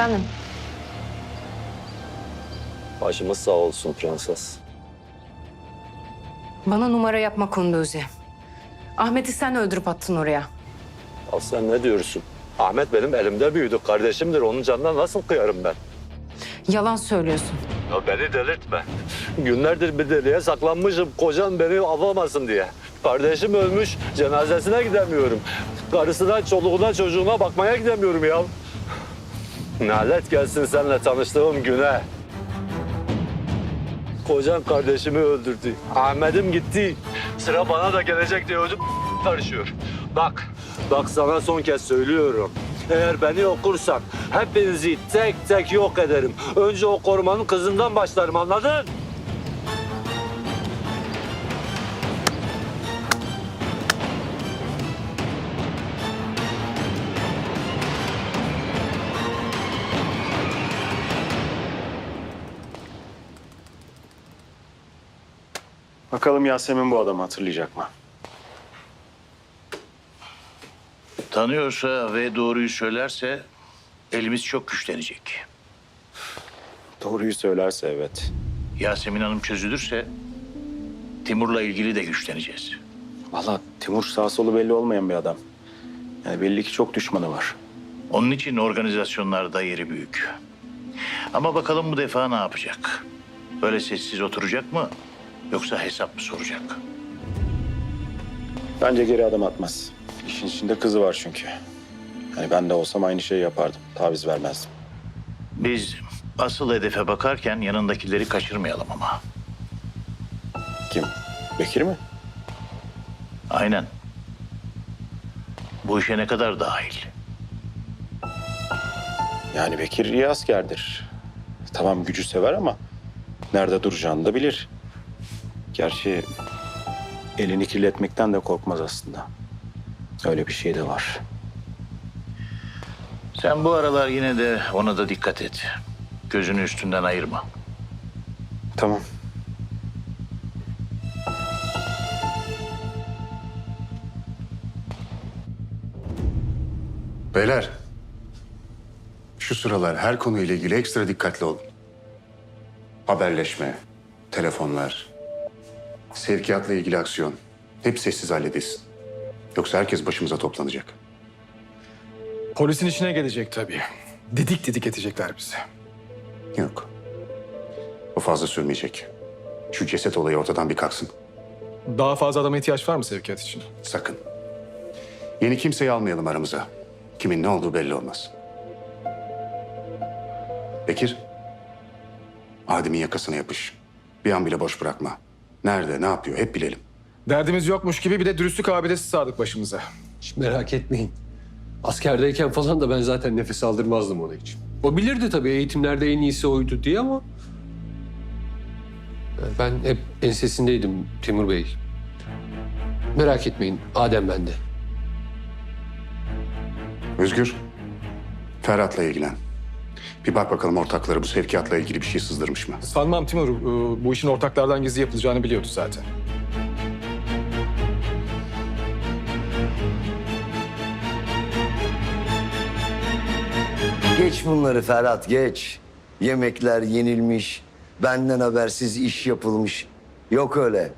Efendim? Başımız sağ olsun prenses. Bana numara yapma Kunduzi. Ahmet'i sen öldürüp attın oraya. Ya sen ne diyorsun? Ahmet benim elimde büyüdü. Kardeşimdir. Onun canına nasıl kıyarım ben? Yalan söylüyorsun. Ya beni delirtme. Günlerdir bir deliğe saklanmışım. Kocam beni avlamasın diye. Kardeşim ölmüş. Cenazesine gidemiyorum. Karısına, çoluğuna, çocuğuna bakmaya gidemiyorum ya. Nalet gelsin seninle tanıştığım güne. Kocam kardeşimi öldürdü. Ahmet'im gitti. Sıra bana da gelecek diye ödüm karışıyor. Bak, bak sana son kez söylüyorum. Eğer beni okursan hepinizi tek tek yok ederim. Önce o korumanın kızından başlarım anladın? Bakalım Yasemin bu adamı hatırlayacak mı? Tanıyorsa ve doğruyu söylerse elimiz çok güçlenecek. Doğruyu söylerse evet. Yasemin Hanım çözülürse Timur'la ilgili de güçleneceğiz. Vallahi Timur sağ solu belli olmayan bir adam. Yani belli ki çok düşmanı var. Onun için organizasyonlarda yeri büyük. Ama bakalım bu defa ne yapacak? Böyle sessiz oturacak mı? Yoksa hesap mı soracak? Bence geri adım atmaz. İşin içinde kızı var çünkü. Hani ben de olsam aynı şeyi yapardım. Taviz vermezdim. Biz asıl hedefe bakarken yanındakileri kaçırmayalım ama. Kim? Bekir mi? Aynen. Bu işe ne kadar dahil? Yani Bekir iyi askerdir. Tamam gücü sever ama nerede duracağını da bilir. Gerçi elini kirletmekten de korkmaz aslında. Öyle bir şey de var. Sen bu aralar yine de ona da dikkat et. Gözünü üstünden ayırma. Tamam. Beyler, şu sıralar her konuyla ilgili ekstra dikkatli olun. Haberleşme, telefonlar, sevkiyatla ilgili aksiyon. Hep sessiz halledilsin. Yoksa herkes başımıza toplanacak. Polisin içine gelecek tabii. Didik didik edecekler bizi. Yok. Bu fazla sürmeyecek. Şu ceset olayı ortadan bir kalksın. Daha fazla adama ihtiyaç var mı sevkiyat için? Sakın. Yeni kimseyi almayalım aramıza. Kimin ne olduğu belli olmaz. Bekir. Adem'in yakasına yapış. Bir an bile boş bırakma. Nerede, ne yapıyor hep bilelim. Derdimiz yokmuş gibi bir de dürüstlük abidesi sardık başımıza. Hiç merak etmeyin. Askerdeyken falan da ben zaten nefes aldırmazdım ona için. O bilirdi tabii eğitimlerde en iyisi oydu diye ama... Ben hep ensesindeydim Timur Bey. Merak etmeyin Adem bende. Özgür, Ferhat'la ilgilen. Bir bak bakalım ortakları bu sevkiyatla ilgili bir şey sızdırmış mı? Sanmam Timur e, bu işin ortaklardan gizli yapılacağını biliyordu zaten. Geç bunları Ferhat geç. Yemekler yenilmiş, benden habersiz iş yapılmış. Yok öyle.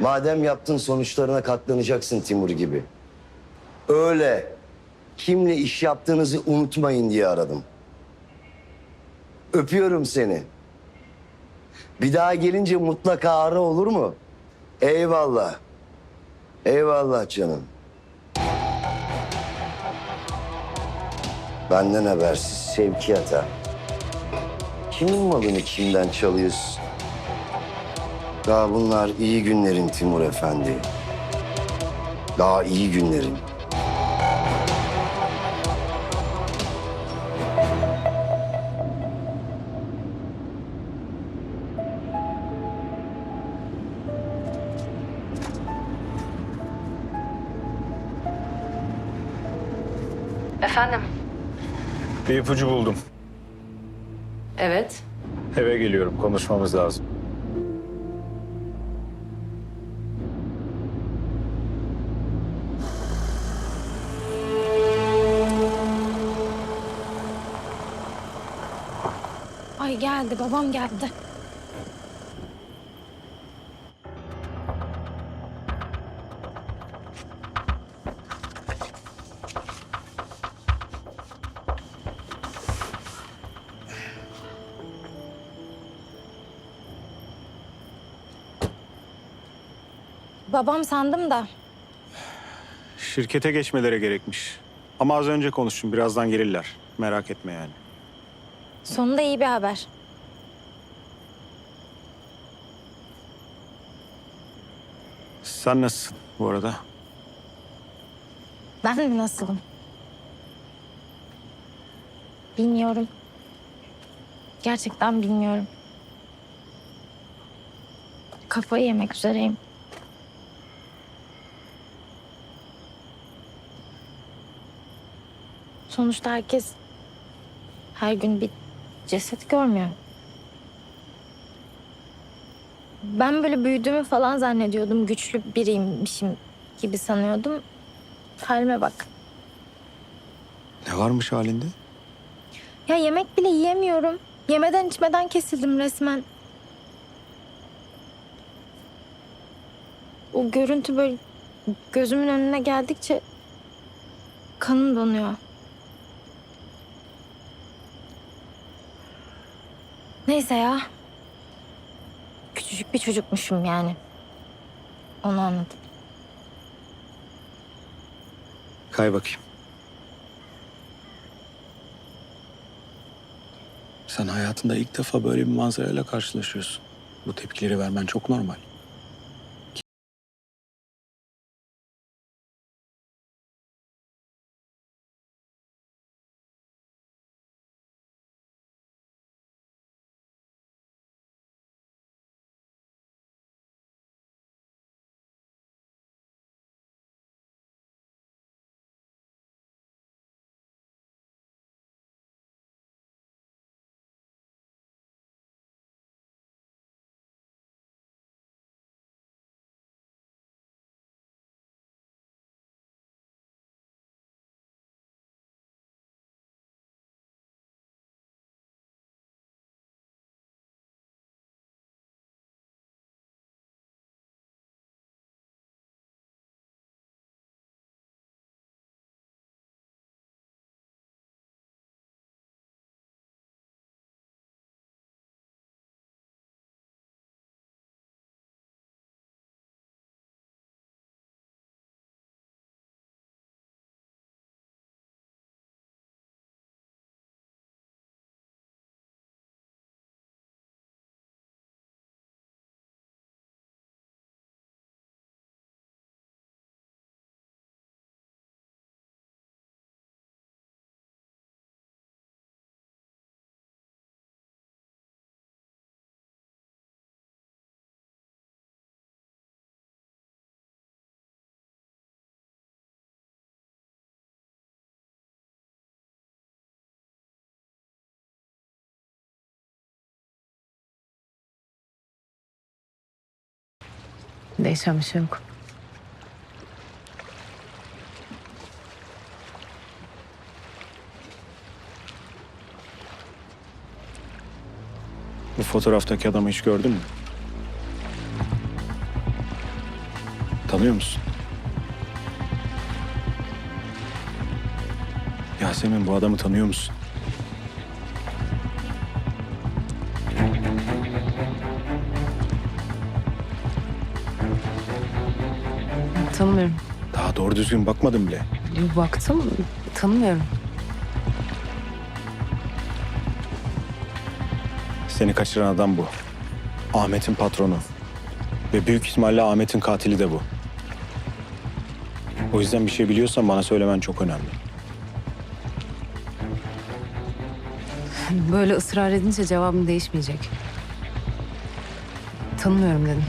Madem yaptın sonuçlarına katlanacaksın Timur gibi. Öyle. Kimle iş yaptığınızı unutmayın diye aradım. Öpüyorum seni. Bir daha gelince mutlaka ara olur mu? Eyvallah. Eyvallah canım. Benden habersiz sevkiyata. Kimin malını kimden çalıyorsun? Daha bunlar iyi günlerin Timur Efendi. Daha iyi günlerin. Efendim? Bir ipucu buldum. Evet. Eve geliyorum. Konuşmamız lazım. geldi. Babam geldi. Babam sandım da. Şirkete geçmelere gerekmiş. Ama az önce konuştum. Birazdan gelirler. Merak etme yani. Sonunda iyi bir haber. Sen nasılsın bu arada? Ben mi nasılım? Bilmiyorum. Gerçekten bilmiyorum. Kafayı yemek üzereyim. Sonuçta herkes her gün bir ceset görmüyor. Ben böyle büyüdüğümü falan zannediyordum. Güçlü biriymişim gibi sanıyordum. Halime bak. Ne varmış halinde? Ya yemek bile yiyemiyorum. Yemeden içmeden kesildim resmen. O görüntü böyle gözümün önüne geldikçe kanım donuyor. Neyse ya. Küçücük bir çocukmuşum yani. Onu anladım. Kay bakayım. Sen hayatında ilk defa böyle bir manzarayla karşılaşıyorsun. Bu tepkileri vermen çok normal. Değişen bir şey yok. Bu fotoğraftaki adamı hiç gördün mü? Tanıyor musun? Yasemin bu adamı tanıyor musun? Tanımıyorum. Daha doğru düzgün bakmadım bile. Bir baktım, tanımıyorum. Seni kaçıran adam bu. Ahmet'in patronu. Ve büyük ihtimalle Ahmet'in katili de bu. O yüzden bir şey biliyorsan bana söylemen çok önemli. Böyle ısrar edince cevabım değişmeyecek. Tanımıyorum dedim.